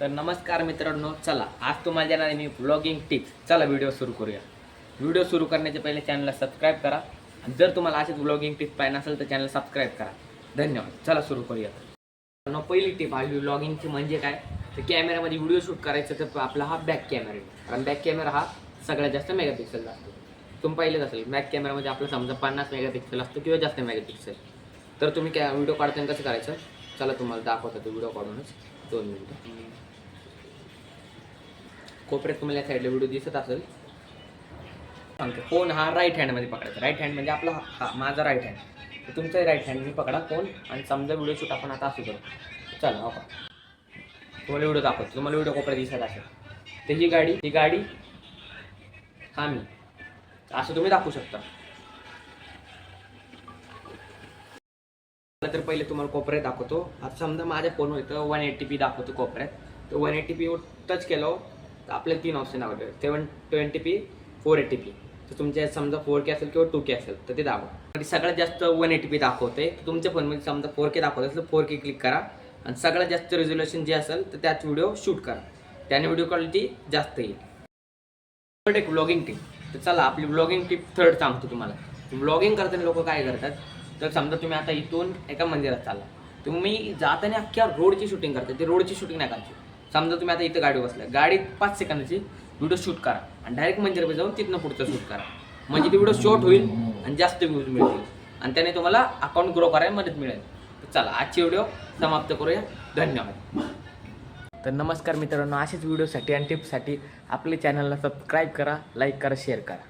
तर नमस्कार मित्रांनो चला आज तुम्हाला देणार आहे मी ब्लॉगिंग टिप्स चला व्हिडिओ सुरू करूया. व्हिडिओ सुरू करण्याच्या पहिले चॅनलला सबस्क्राईब करा. आणि जर तुम्हाला असेच ब्लॉगिंग टिप्स पाहिजे असेल तर चॅनल सबस्क्राईब करा. धन्यवाद. चला सुरू करूया. मित्रांनो, पहिली टिप आहे व्लॉगिंगची म्हणजे काय? तर कॅमेऱ्यामध्ये व्हिडिओ शूट करायचं तर आपला हा बॅक कॅमेरा कारण बॅक कॅमेरा हा सगळ्यात जास्त मेगापिक्सेलचा असतो. तुम्ही पाहिलेच असेल बॅक कॅमेरामध्ये आपलं समजा पन्नास मेगापिक्सेल असतो किंवा जास्त मेगापिक्सेल तर तुम्ही कॅ व्हिडिओ काढताना कसं करायचं? चला तुम्हाला दाखवतो तो व्हिडिओ काढूनच. दोन मिनटं. कोपऱ्यात तुम्हाला या साईडला व्हिडिओ दिसत असेल. सांगतो. फोन हा राईट हँडमध्ये पकडायचा. राईट हँड म्हणजे आपला हा माझा राईट हँड तर तुमचाही राईट हँडनी पकडा फोन आणि समजा व्हिडिओ शूट आपण आता असू करू. चला हो का तुम्हाला व्हिडिओ दाखवतो. तुम्हाला व्हिडिओ कोपऱ्यात दिसत असेल. तर ही गाडी ही गाडी हा मी. असं तुम्ही दाखवू शकता. तर पहिले तुम्हाला कोपऱ्यात दाखवतो. आता समजा माझ्या फोनवर इथं वन एटी पी दाखवतो कोपऱ्यात. तर वन एटी पीवर टच केलं हो. तर आपल्याला तीन ऑप्शन दाखवते seven twenty P four eighty P तर तुमच्या समजा फोर के असेल किंवा टू के असेल तर ते दाखवा. सगळ्यात जास्त वन एटी पी दाखवते तर तुमच्या फोनमध्ये समजा फोर के दाखवत असेल तर फोर के क्लिक करा. आणि सगळ्यात जास्त रेझोल्युशन जे असेल तर त्यात व्हिडिओ शूट करा. त्याने व्हिडिओ क्वालिटी जास्त येईल. थर्ड एक ब्लॉगिंग टीप तर चला आपली ब्लॉगिंग टीप थर्ड सांगतो तुम्हाला. ब्लॉगिंग करताना लोक काय करतात? तर समजा तुम्ही आता इथून एका मंदिरात चालला. तुम्ही जाताना अख्ख्या रोडची शूटिंग करता ते रोडची शूटिंग नाही करायची. समजा तुम्ही आता इथं गाडी बसला गाडीत पाच सेकंदाची व्हिडिओ शूट करा. आणि डायरेक्ट मंदिरामध्ये जाऊन तिथनं पुढचं शूट करा. म्हणजे ते व्हिडिओ शॉर्ट होईल आणि जास्त व्ह्यूज मिळतील. आणि त्याने तुम्हाला अकाउंट ग्रो करायला मदत मिळेल. तर चला आजची व्हिडिओ समाप्त करूया. धन्यवाद. तर नमस्कार मित्रांनो असेच व्हिडिओसाठी आणि टिप्ससाठी आपल्या चॅनलला सबस्क्राईब करा लाईक करा शेअर करा.